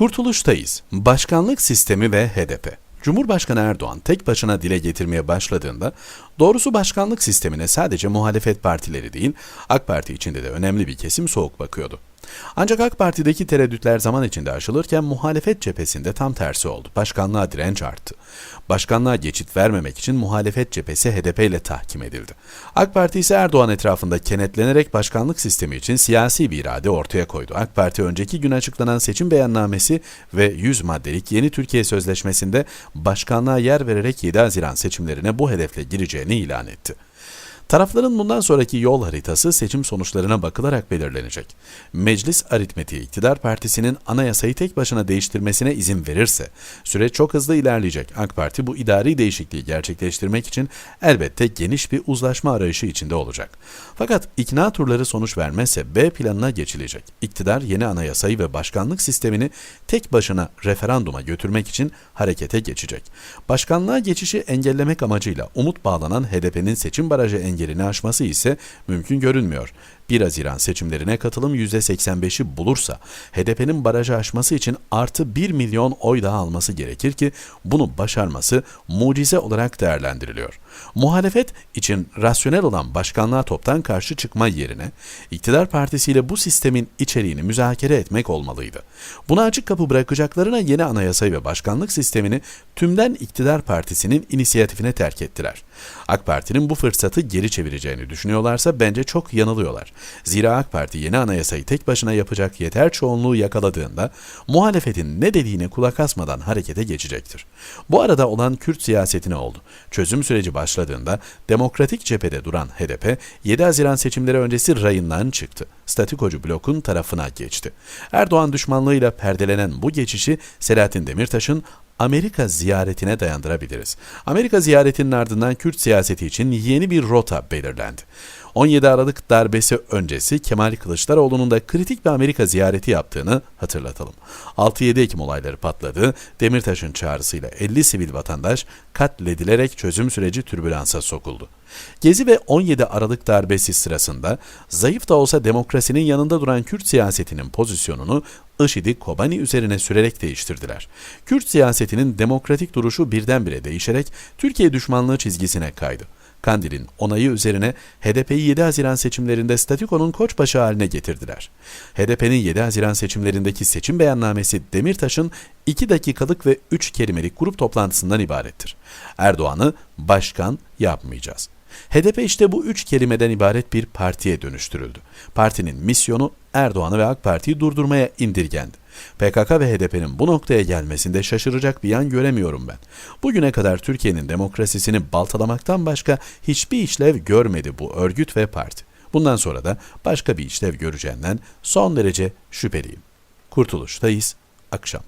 Kurtuluştayız. Başkanlık sistemi ve HDP. Cumhurbaşkanı Erdoğan tek başına dile getirmeye başladığında doğrusu başkanlık sistemine sadece muhalefet partileri değil AK Parti içinde de önemli bir kesim soğuk bakıyordu. Ancak AK Parti'deki tereddütler zaman içinde aşılırken muhalefet cephesinde tam tersi oldu. Başkanlığa direnç arttı. Başkanlığa geçit vermemek için muhalefet cephesi HDP ile tahkim edildi. AK Parti ise Erdoğan etrafında kenetlenerek başkanlık sistemi için siyasi bir irade ortaya koydu. AK Parti önceki gün açıklanan seçim beyannamesi ve 100 maddelik yeni Türkiye Sözleşmesi'nde başkanlığa yer vererek 7 Haziran seçimlerine bu hedefle gireceğini ilan etti. Tarafların bundan sonraki yol haritası seçim sonuçlarına bakılarak belirlenecek. Meclis aritmetiği iktidar partisinin anayasayı tek başına değiştirmesine izin verirse süreç çok hızlı ilerleyecek. AK Parti bu idari değişikliği gerçekleştirmek için elbette geniş bir uzlaşma arayışı içinde olacak. Fakat ikna turları sonuç vermezse B planına geçilecek. İktidar yeni anayasayı ve başkanlık sistemini tek başına referanduma götürmek için harekete geçecek. Başkanlığa geçişi engellemek amacıyla umut bağlanan HDP'nin seçim barajı engelini aşması ise mümkün görünmüyor. 1 Haziran seçimlerine katılım %85'i bulursa HDP'nin barajı aşması için artı 1 milyon oy daha alması gerekir ki bunu başarması mucize olarak değerlendiriliyor. Muhalefet için rasyonel olan başkanlığa toptan karşı çıkma yerine iktidar partisiyle bu sistemin içeriğini müzakere etmek olmalıydı. Buna açık kapı bırakacaklarına yeni anayasayı ve başkanlık sistemini tümden iktidar partisinin inisiyatifine terk ettiler. AK Parti'nin bu fırsatı geri çevireceğini düşünüyorlarsa bence çok yanılıyorlar. Zira AK Parti yeni anayasayı tek başına yapacak yeter çoğunluğu yakaladığında muhalefetin ne dediğine kulak asmadan harekete geçecektir. Bu arada olan Kürt siyasetine oldu. Çözüm süreci başladığında demokratik cephede duran HDP 7 Haziran seçimleri öncesi rayından çıktı. Statikocu blokun tarafına geçti. Erdoğan düşmanlığıyla perdelenen bu geçişi Selahattin Demirtaş'ın Amerika ziyaretine dayandırabiliriz. Amerika ziyaretinin ardından Kürt siyaseti için yeni bir rota belirlendi. 17 Aralık darbesi öncesi Kemal Kılıçdaroğlu'nun da kritik bir Amerika ziyareti yaptığını hatırlatalım. 6-7 Ekim olayları patladı. Demirtaş'ın çağrısıyla 50 sivil vatandaş katledilerek çözüm süreci türbülansa sokuldu. Gezi ve 17 Aralık darbesi sırasında zayıf da olsa demokrasinin yanında duran Kürt siyasetinin pozisyonunu IŞİD'i Kobani üzerine sürerek değiştirdiler. Kürt siyasetinin demokratik duruşu birdenbire değişerek Türkiye düşmanlığı çizgisine kaydı. Kandil'in onayı üzerine HDP'yi 7 Haziran seçimlerinde statükonun koçbaşı haline getirdiler. HDP'nin 7 Haziran seçimlerindeki seçim beyannamesi Demirtaş'ın 2 dakikalık ve 3 kelimelik grup toplantısından ibarettir. Erdoğan'ı başkan yapmayacağız. HDP işte bu üç kelimeden ibaret bir partiye dönüştürüldü. Partinin misyonu Erdoğan'ı ve AK Parti'yi durdurmaya indirgendi. PKK ve HDP'nin bu noktaya gelmesinde şaşıracak bir yan göremiyorum ben. Bugüne kadar Türkiye'nin demokrasisini baltalamaktan başka hiçbir işlev görmedi bu örgüt ve parti. Bundan sonra da başka bir işlev göreceğinden son derece şüpheliyim. Kurtuluştayız, akşam.